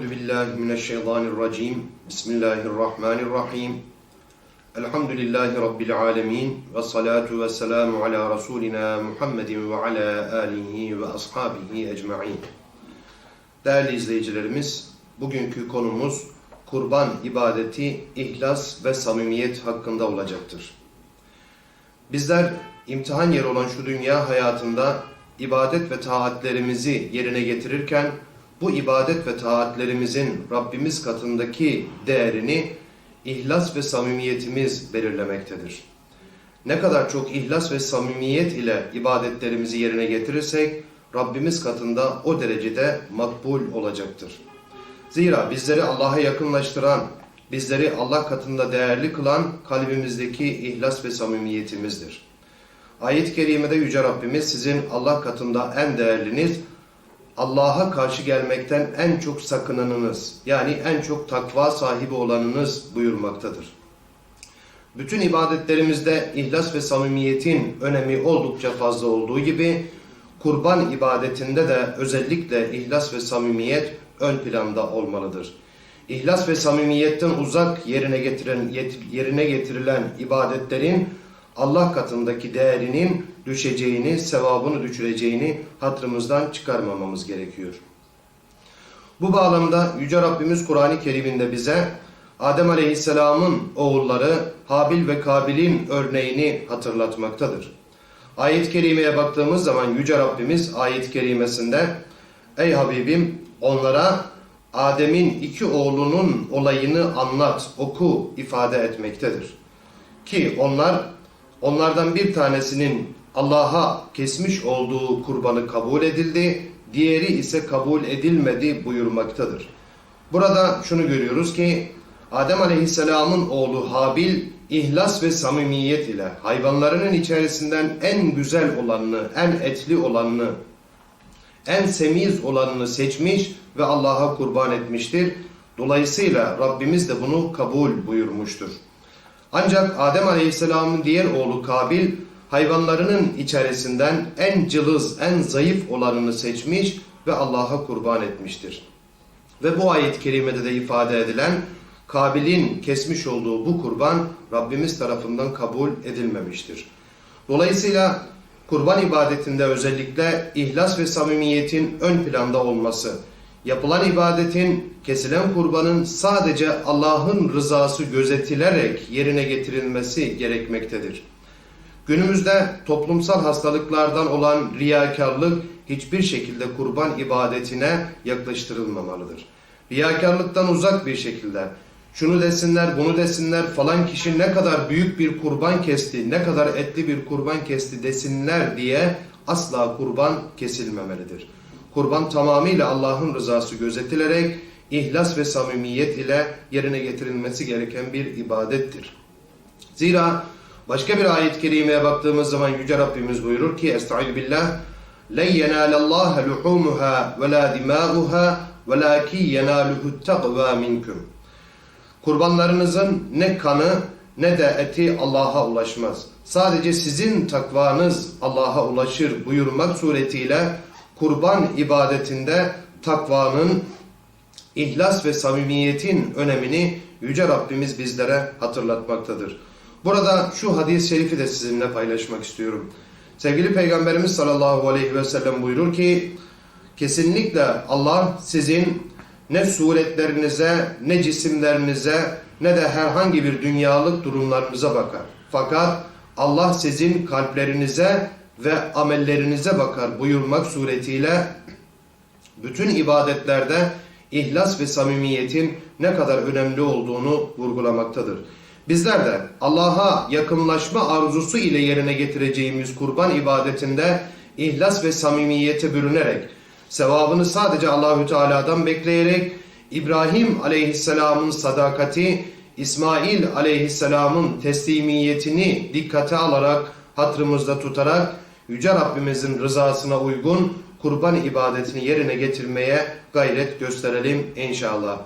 Euzu billahi mineşşeytanirracim. Bismillahirrahmanirrahim. Elhamdülillahi rabbil alamin ve salatu ve selamu ala rasulina Muhammedin ve ala alihi ve ashabihi ecmaîn. Değerli izleyicilerimiz, bugünkü konumuz kurban ibadeti, ihlas ve samimiyet hakkında olacaktır. Bizler imtihan yeri olan şu dünya hayatında ibadet ve taatlerimizi yerine getirirken bu ibadet ve taatlerimizin Rabbimiz katındaki değerini ihlas ve samimiyetimiz belirlemektedir. Ne kadar çok ihlas ve samimiyet ile ibadetlerimizi yerine getirirsek Rabbimiz katında o derecede makbul olacaktır. Zira bizleri Allah'a yakınlaştıran, bizleri Allah katında değerli kılan kalbimizdeki ihlas ve samimiyetimizdir. Ayet-i kerimede Yüce Rabbimiz sizin Allah katında en değerliniz, Allah'a karşı gelmekten en çok sakınanınız, yani en çok takva sahibi olanınız buyurmaktadır. Bütün ibadetlerimizde ihlas ve samimiyetin önemi oldukça fazla olduğu gibi, kurban ibadetinde de özellikle ihlas ve samimiyet ön planda olmalıdır. İhlas ve samimiyetten uzak yerine getiren yerine getirilen ibadetlerin Allah katındaki değerinin düşeceğini, sevabını düşüreceğini hatırımızdan çıkarmamamız gerekiyor. Bu bağlamda Yüce Rabbimiz Kur'an-ı Kerim'inde bize Adem Aleyhisselam'ın oğulları Habil ve Kabil'in örneğini hatırlatmaktadır. Ayet-i Kerime'ye baktığımız zaman Yüce Rabbimiz ayet-i kerimesinde Ey Habibim onlara Adem'in iki oğlunun olayını anlat, oku ifade etmektedir. Ki onlar onlardan bir tanesinin Allah'a kesmiş olduğu kurbanı kabul edildi, diğeri ise kabul edilmedi buyurmaktadır. Burada şunu görüyoruz ki Adem Aleyhisselam'ın oğlu Habil ihlas ve samimiyet ile hayvanlarının içerisinden en güzel olanını, en etli olanını, en semiz olanını seçmiş ve Allah'a kurban etmiştir. Dolayısıyla Rabbimiz de bunu kabul buyurmuştur. Ancak Adem Aleyhisselam'ın diğer oğlu Kabil hayvanlarının içerisinden en cılız, en zayıf olanını seçmiş ve Allah'a kurban etmiştir. Ve bu ayet-i kerimede de ifade edilen Kabil'in kesmiş olduğu bu kurban Rabbimiz tarafından kabul edilmemiştir. Dolayısıyla kurban ibadetinde özellikle ihlas ve samimiyetin ön planda olması, yapılan ibadetin, kesilen kurbanın sadece Allah'ın rızası gözetilerek yerine getirilmesi gerekmektedir. Günümüzde toplumsal hastalıklardan olan riyakarlık hiçbir şekilde kurban ibadetine yaklaştırılmamalıdır. Riyakarlıktan uzak bir şekilde şunu desinler, bunu desinler, falan kişi ne kadar büyük bir kurban kesti, ne kadar etli bir kurban kesti desinler diye asla kurban kesilmemelidir. Kurban tamamıyla Allah'ın rızası gözetilerek ihlas ve samimiyet ile yerine getirilmesi gereken bir ibadettir. Zira başka bir ayet-i kerimeye baktığımız zaman Yüce Rabbimiz buyurur ki Estaizu billah لَنْ يَنَالَ اللّٰهَ لُحُومُهَا وَلَا دِمَاؤُهَا وَلَاكِنْ يَنَالُهُ التَّقْوَى مِنْكُمْ Kurbanlarınızın ne kanı ne de eti Allah'a ulaşmaz. Sadece sizin takvanız Allah'a ulaşır buyurmak suretiyle kurban ibadetinde takvanın, ihlas ve samimiyetin önemini Yüce Rabbimiz bizlere hatırlatmaktadır. Burada şu hadis-i şerifi de sizinle paylaşmak istiyorum. Sevgili Peygamberimiz sallallahu aleyhi ve sellem buyurur ki, kesinlikle Allah sizin ne suretlerinize, ne cisimlerinize, ne de herhangi bir dünyalık durumlarınıza bakar. Fakat Allah sizin kalplerinize ve amellerinize bakar buyurmak suretiyle bütün ibadetlerde ihlas ve samimiyetin ne kadar önemli olduğunu vurgulamaktadır. Bizler de Allah'a yakınlaşma arzusu ile yerine getireceğimiz kurban ibadetinde ihlas ve samimiyete bürünerek, sevabını sadece Allahü Teala'dan bekleyerek, İbrahim aleyhisselamın sadakati, İsmail aleyhisselamın teslimiyetini dikkate alarak, hatırımızda tutarak, Yüce Rabbimizin rızasına uygun kurban ibadetini yerine getirmeye gayret gösterelim inşallah.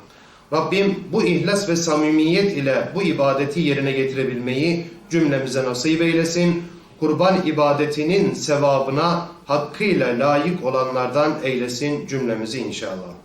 Rabbim bu ihlas ve samimiyet ile bu ibadeti yerine getirebilmeyi cümlemize nasip eylesin. Kurban ibadetinin sevabına hakkıyla layık olanlardan eylesin cümlemizi inşallah.